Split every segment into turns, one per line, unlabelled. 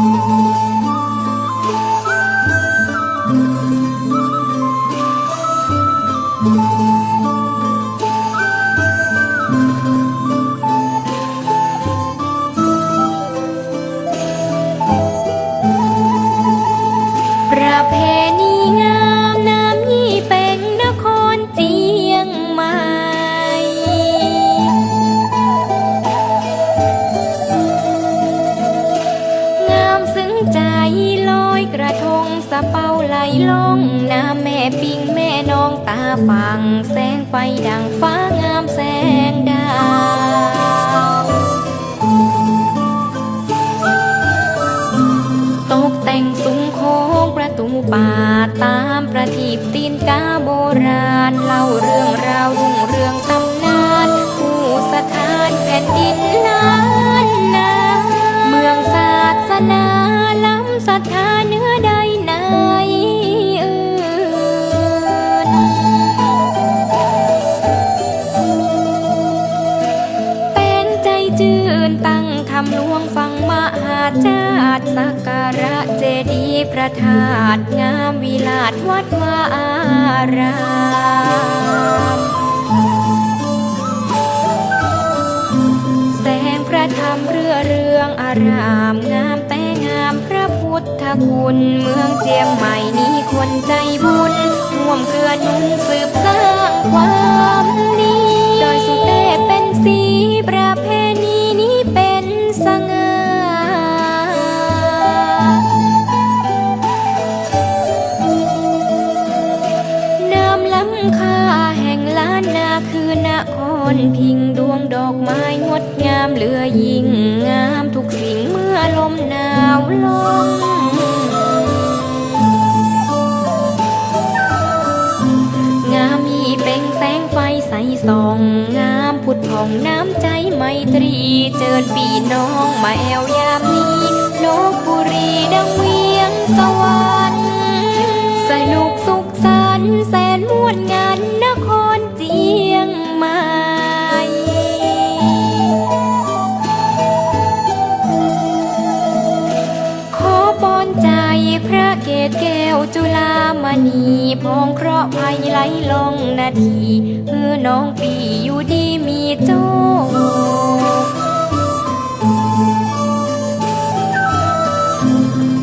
ป สะเป้าไหลลงน้ำแม่ปิงแม่น้องตาฟัง แสงไฟดังฟ้างามแสงดาวตกแต่งซุ้มโค้งประตูป่าตามประทีปตีนกาโบราณเล่าเรื่อง ฟังมหาจาตสักการะเจดีย์พระธาตุงามวิลาศวัดวาอารามแสงพระธรรมเรือเรืองอารามงามแต่งามพระพุทธคุณ เมืองเจียงใหม่นี้คนใจบุญร่วม ครพิงดวงดอกไม้งดงามเหลือยิ่งงามทุกสิ่งเมื่อลมหนาวลงงามมีเปล่งแสงไฟใสส่องงามผุดผ่องน้ำใจไมตรีเจิญปีน้องมาแอวยามนี้นกบุรีดังเวียงสวรรค์สนุกสุขสันแสนม่วนงาน พระเกศแก้วจุฬามณีพองเคราะห์ภัยไหลลงนาทีเพื่อน้องปีอยู่ดีมีโจ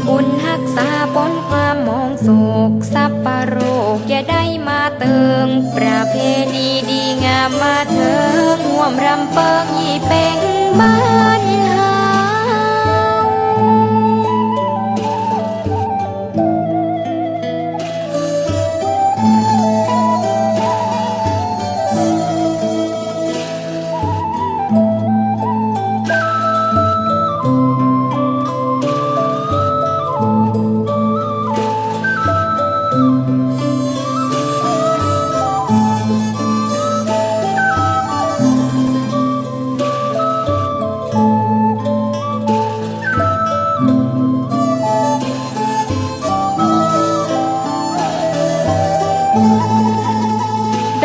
บุญหักษาปนความมองโศกสัปปะโรคอย่าได้มาเติง ประเพณีดีงามมาเถิงห่วมรำเปิงยี่เป็งบ้า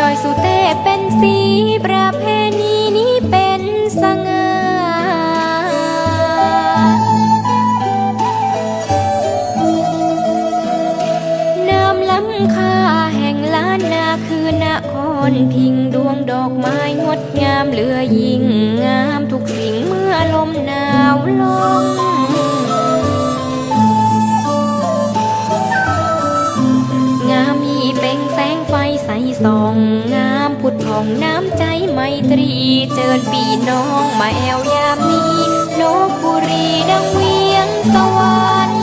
อยสุเตเป็นสีประเพณีนี้เป็นสง่าน้ำล้ำค่าแห่งล้านนาคือนครพิงดวงดอกไม้งดงามเหลือยิ่งงามทุกสิ่งเมื่อลมหนาวลง ใจไมตรีเจิญปีน้องมาแอวยามนี้นกบุรีดังเวียงสวรรค์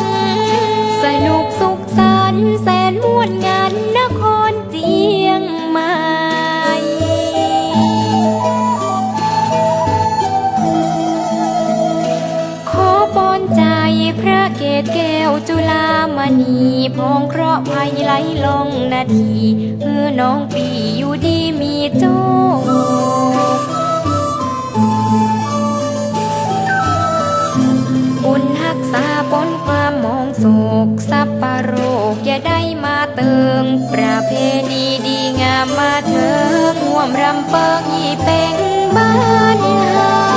สนุกสุขสันต์แสนม่วนงานนค พระเกศแก้วจุฬามณีพองเคราะห์ภัยไหลลงนาทีเพื่อน้องปีอยู่ดีมีโจบุญหักษาปนความมองโศกสัปปะโรคอย่าได้มาเติงประเพณีดีงามมาเถิงห่วมรำเปิงยี่เป็งบ้านเฮา